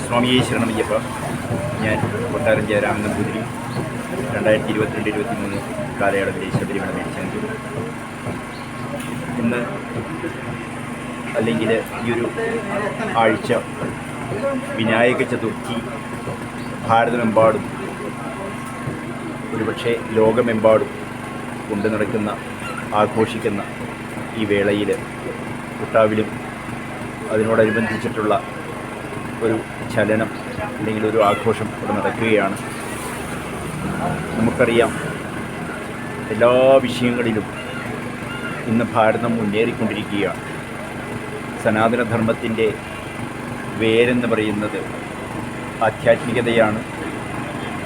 സ്വാമിയെ ശരണമയ്യപ്പ ഞാൻ കൊട്ടാരം ജയരാമൻ നമ്പൂതിരി രണ്ടായിരത്തി ഇരുപത്തിരണ്ട് ഇരുപത്തി മൂന്ന് കാലയളവിലെ ശബരിമല മേടിച്ചു ഇന്ന് അല്ലെങ്കിൽ ഈ ഒരു ആഴ്ച വിനായക ചതുർത്ഥി ഭാരതമെമ്പാടും ഒരുപക്ഷെ ലോകമെമ്പാടും കൊണ്ടു നടക്കുന്ന ആഘോഷിക്കുന്ന ഈ വേളയിൽ കുട്ടാവിലും അതിനോടനുബന്ധിച്ചിട്ടുള്ള ഒരു ചലനം അല്ലെങ്കിൽ ഒരു ആഘോഷം ഇവിടെ നടക്കുകയാണ്. നമുക്കറിയാം എല്ലാ വിഷയങ്ങളിലും ഇന്ന് ഭാരതം മുന്നേറിക്കൊണ്ടിരിക്കുകയാണ്. സനാതനധർമ്മത്തിന്റെ വേരെന്ന് പറയുന്നത് ആധ്യാത്മികതയാണ്.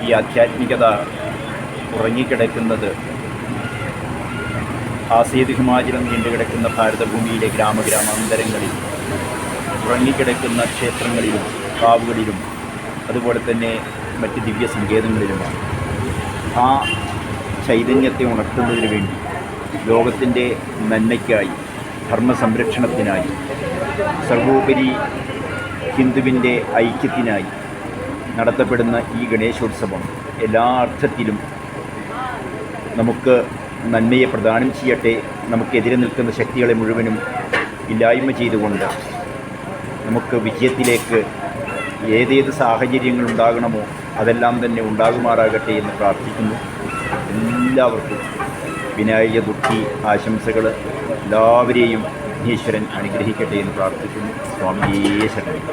ഈ ആധ്യാത്മികത ഉറങ്ങിക്കിടക്കുന്നത് ആസേതി ഹിമാചലം നീണ്ടുകിടക്കുന്ന ഭാരതഭൂമിയിലെ ഗ്രാമഗ്രാമാന്തരങ്ങളിൽ ഉറങ്ങിക്കിടക്കുന്ന ക്ഷേത്രങ്ങളിലും കാവുകളിലും അതുപോലെ തന്നെ മറ്റ് ദിവ്യ സങ്കേതങ്ങളിലുമാണ്. ആ ചൈതന്യത്തെ ഉണർത്തുന്നതിന് വേണ്ടി ലോകത്തിന്റെ നന്മയ്ക്കായി ധർമ്മ സംരക്ഷണത്തിനായി സർവോപരി ഹിന്ദുവിന്റെ ഐക്യത്തിനായി നടത്തപ്പെടുന്ന ഈ ഗണേശോത്സവം എല്ലാ അർത്ഥത്തിലും നമുക്ക് നന്മയെ പ്രദാനം ചെയ്യട്ടെ നമുക്കെതിരെ നിൽക്കുന്ന ശക്തികളെ മുഴുവനും ഇല്ലായ്മ ചെയ്തുകൊണ്ട് നമുക്ക് വിജയത്തിലേക്ക് ഏതേത് സാഹചര്യങ്ങൾ ഉണ്ടാകണമോ അതെല്ലാം തന്നെ ഉണ്ടാകുമാറാകട്ടെ എന്ന് പ്രാർത്ഥിക്കുന്നു. എല്ലാവർക്കും വിനായക ദുഃഖി ആശംസകൾ എല്ലാവരെയും ഈശ്വരൻ അനുഗ്രഹിക്കട്ടെ എന്ന് പ്രാർത്ഥിക്കുന്നു. സ്വാമിയേ ശരണം.